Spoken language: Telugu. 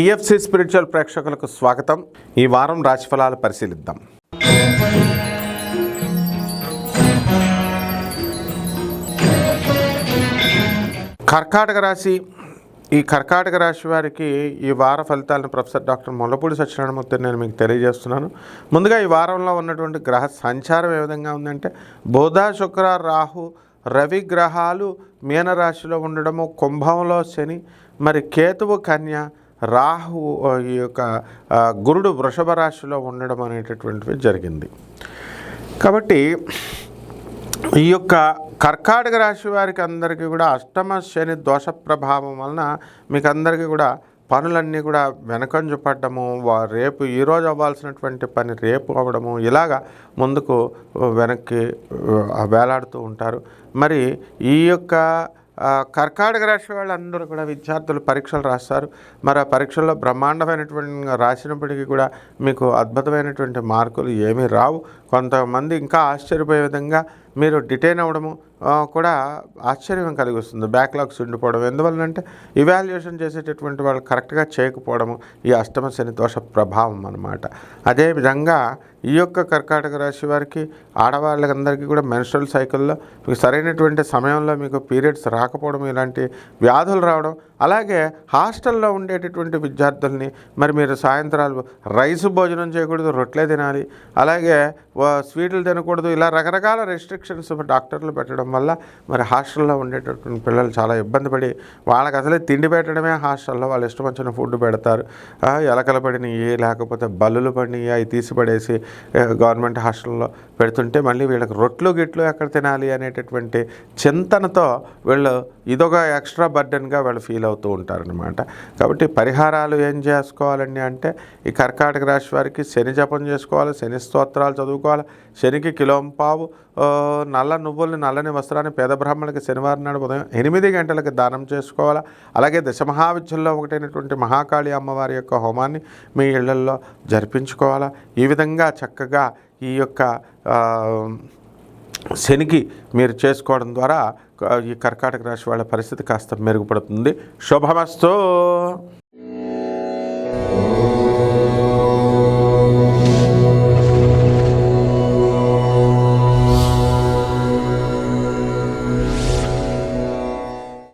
టిఎఫ్సి స్పిరిచువల్ ప్రేక్షకులకు స్వాగతం. ఈ వారం రాశిఫలాలు పరిశీలిద్దాం. కర్కాటక రాశి. ఈ కర్కాటక రాశి వారికి ఈ వార ఫలితాలను ప్రొఫెసర్ డాక్టర్ మొల్లపూడి సత్యనారాయణమూర్తి నేను మీకు తెలియజేస్తున్నాను. ముందుగా ఈ వారంలో ఉన్నటువంటి గ్రహ సంచారం ఏ విధంగా ఉందంటే బుధ శుక్ర రాహు రవి గ్రహాలు మీనరాశిలో ఉండడము కుంభంలో శని మరి కేతువు కన్య రాహు ఈ యొక్క గురుడు వృషభ రాశిలో ఉండడం అనేటటువంటివి జరిగింది. కాబట్టి ఈ యొక్క కర్కాటక రాశి వారికి అందరికీ కూడా అష్టమ శని దోష ప్రభావం వలన మీకు అందరికీ కూడా పనులన్నీ కూడా వెనకంజు పడ్డము రేపు ఈరోజు అవ్వాల్సినటువంటి పని రేపు అవ్వడము ఇలాగా ముందుకు వెనక్కి వేలాడుతూ ఉంటారు. మరి ఈ యొక్క కర్కాటక రాశి వాళ్ళందరూ కూడా విద్యార్థులు పరీక్షలు రాస్తారు. మరి ఆ పరీక్షల్లో బ్రహ్మాండమైనటువంటి రాసినప్పటికీ కూడా మీకు అద్భుతమైనటువంటి మార్కులు ఏమీ రావు. కొంతమంది ఇంకా ఆశ్చర్యపోయే విధంగా మీరు డిటైన్ అవ్వడము కూడా ఆశ్చర్యం కలిగిస్తుంది. బ్యాక్లాగ్స్ ఉండిపోవడం. ఎందువల్లంటే ఇవాల్యుయేషన్ చేసేటటువంటి వాళ్ళు కరెక్ట్గా చేయకపోవడము ఈ అష్టమ శని దోష ప్రభావం అన్నమాట. అదేవిధంగా ఈ యొక్క కర్కాటక రాశి వారికి ఆడవాళ్ళకందరికీ కూడా మెన్స్ట్రల్ సైకిల్లో మీకు సరైనటువంటి సమయంలో మీకు పీరియడ్స్ రాకపోవడం ఇలాంటి వ్యాధులు రావడం అలాగే హాస్టల్లో ఉండేటటువంటి విద్యార్థుల్ని మరి మీరు సాయంత్రాలు రైస్ భోజనం చేయకూడదు రొట్లే తినాలి అలాగే స్వీట్లు తినకూడదు ఇలా రకరకాల రెస్ట్రిక్షన్స్ డాక్టర్లు పెట్టడం వల్ల మరి హాస్టల్లో ఉండేటటువంటి పిల్లలు చాలా ఇబ్బంది పడి వాళ్ళకి అసలే తిండి పెట్టడమే హాస్టల్లో వాళ్ళు ఇష్టం వచ్చిన ఫుడ్ పెడతారు. ఎలకలు పడినవి లేకపోతే బల్లులు పడినవి అవి తీసి పడేసి గవర్నమెంట్ హాస్టల్లో పెడుతుంటే మళ్ళీ వీళ్ళకి రొట్లు గిట్లు ఎక్కడ తినాలి అనేటటువంటి చింతనతో వీళ్ళు ఇదొక ఎక్స్ట్రా బర్డెన్గా వాళ్ళు ఫీల్ అవుతూ ఉంటారనమాట కాబట్టి పరిహారాలు ఏం చేసుకోవాలండి అంటే ఈ కర్కాటక రాశి వారికి శని జపం చేసుకోవాలి శని స్తోత్రాలు చదువుకోవాలి. శనికి కిలోంపావు నల్ల నువ్వుల్ని నల్లని వస్త్రాన్ని పేద బ్రాహ్మణులకి శనివారం నాడు ఉదయం ఎనిమిది గంటలకు దానం చేసుకోవాలా? అలాగే దశమహావిద్యుల్లో ఒకటైనటువంటి మహాకాళి అమ్మవారి యొక్క హోమాన్ని మీ ఇళ్ళల్లో జరిపించుకోవాలా? ఈ విధంగా చక్కగా ఈ యొక్క శనికి మీరు చేసుకోవడం ద్వారా ఈ కర్కాటక రాశి వాళ్ళ పరిస్థితి కాస్త మెరుగుపడుతుంది. శుభమస్తు.